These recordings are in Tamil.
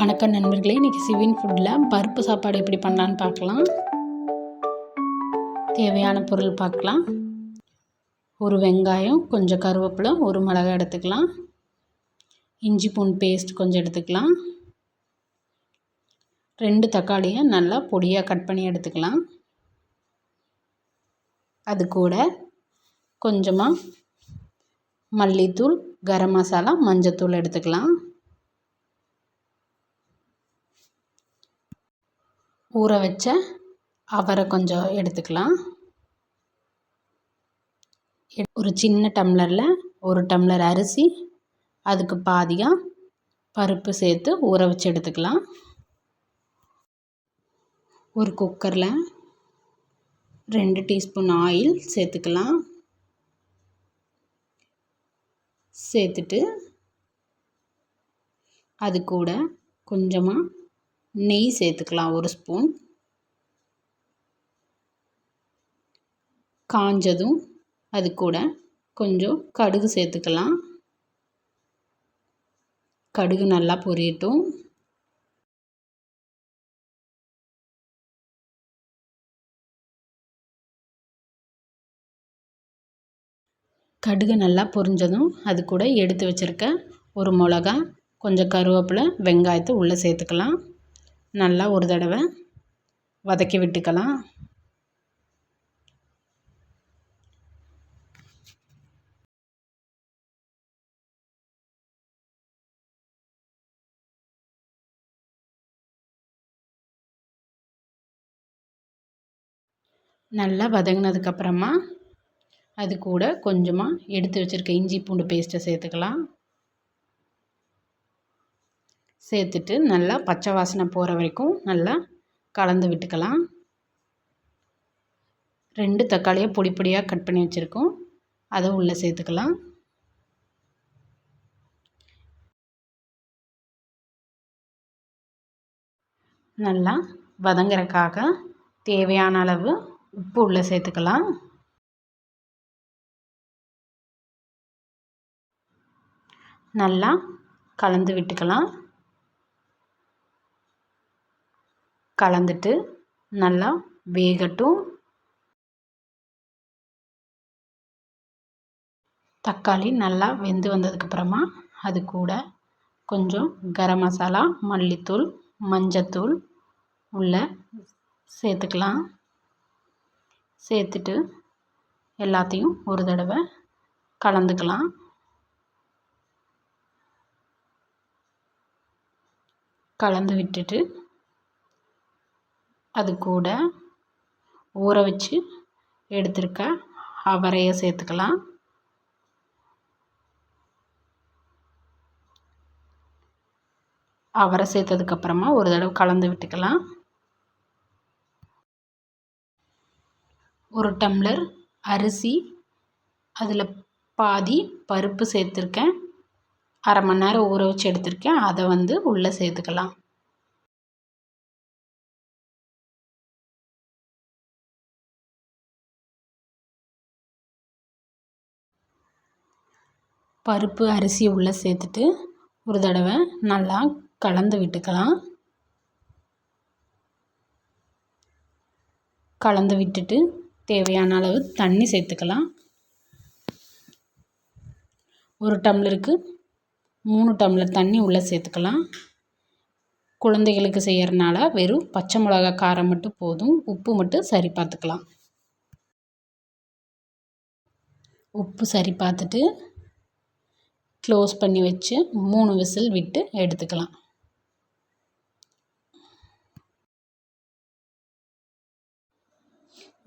வணக்கம் நண்பர்களே இன்றைக்கி சிவின் ஃபுட்டில் பருப்பு சாப்பாடு எப்படி பண்ணலான்னு பார்க்கலாம். தேவையான பொருள் பார்க்கலாம். ஒரு வெங்காயம் கொஞ்சம் கருவேப்பிலை ஒரு மிளகாய் எடுத்துக்கலாம். இஞ்சி பூண்டு பேஸ்ட் கொஞ்சம் எடுத்துக்கலாம். ரெண்டு தக்காளியை நல்லா பொடியாக கட் பண்ணி எடுத்துக்கலாம். அது கூட கொஞ்சமாக மல்லித்தூள் கரம் மசாலா மஞ்சத்தூள் எடுத்துக்கலாம். ஊற வச்ச அவரை கொஞ்சம் எடுத்துக்கலாம். ஒரு சின்ன டம்ளரில் ஒரு டம்ளர் அரிசி அதுக்கு பாதியாக பருப்பு சேர்த்து ஊற வச்சு எடுத்துக்கலாம். ஒரு குக்கரில் ரெண்டு டீஸ்பூன் ஆயில் சேர்த்துக்கலாம். சேர்த்துட்டு அது கூட கொஞ்சமாக நெய் சேர்த்துக்கலாம் ஒரு ஸ்பூன். காஞ்சதும் அது கூட கொஞ்சம் கடுகு சேர்த்துக்கலாம். கடுகு நல்லா பொரியட்டும். கடுகு நல்லா பொரிஞ்சதும் அது கூட எடுத்து வச்சுருக்க ஒரு மிளகா கொஞ்சம் கருவேப்பிலை வெங்காயத்தை உள்ளே சேர்த்துக்கலாம். நல்லா ஒரு தடவை வதக்கி விட்டுக்கலாம். நல்லா வதங்கினதுக்கப்புறமா அது கூட கொஞ்சமாக எடுத்து வச்சுருக்க இஞ்சி பூண்டு பேஸ்ட்டை சேர்த்துக்கலாம். சேர்த்துட்டு நல்லா பச்சை வாசனை போகிற வரைக்கும் நல்லா கலந்து விட்டுக்கலாம். ரெண்டு தக்காளியை பொடி பொடியாக கட் பண்ணி வச்சுருக்கோம். அதை உள்ளே சேர்த்துக்கலாம். நல்லா வதங்குறக்காக தேவையான அளவு உப்பு உள்ளே சேர்த்துக்கலாம். நல்லா கலந்து விட்டுக்கலாம். கலந்துட்டு நல்லா வேகட்டும். தக்காளி நல்லா வெந்து வந்ததுக்கப்புறமா அது கூட கொஞ்சம் கரம் மசாலா மல்லித்தூள் மஞ்சத்தூள் உள்ள சேர்த்துக்கலாம். சேர்த்துட்டு எல்லாத்தையும் ஒரு தடவை கலந்துக்கலாம். கலந்து விட்டுட்டு அது கூட ஊற வச்சு எடுத்திருக்க அவரையை சேர்த்துக்கலாம். அவரை சேர்த்ததுக்கப்புறமா ஒரு தடவை கலந்து விட்டுக்கலாம். ஒரு டம்ளர் அரிசி அதில் பாதி பருப்பு சேர்த்துருக்கேன். அரை மணி நேரம் ஊற வச்சு எடுத்திருக்கேன். அதை வந்து உள்ளே சேர்த்துக்கலாம். பருப்பு அரிசி உள்ளே சேர்த்துட்டு ஒரு தடவை நல்லா கலந்து விட்டுக்கலாம். கலந்து விட்டுட்டு தேவையான அளவு தண்ணி சேர்த்துக்கலாம். ஒரு டம்ளருக்கு மூணு டம்ளர் தண்ணி உள்ளே சேர்த்துக்கலாம். குழந்தைகளுக்கு செய்கிறனால வெறும் பச்சை மிளகா காரம் மட்டும் போதும். உப்பு மட்டும் சரி பார்த்துக்கலாம். உப்பு சரி பார்த்துட்டு க்ளோஸ் பண்ணி வச்சு மூணு விசில் விட்டு எடுத்துக்கலாம்.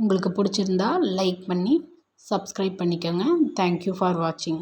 உங்களுக்கு பிடிச்சிருந்தா லைக் பண்ணி சப்ஸ்கிரைப் பண்ணிக்கோங்க. தேங்க்யூ ஃபார் வாட்சிங்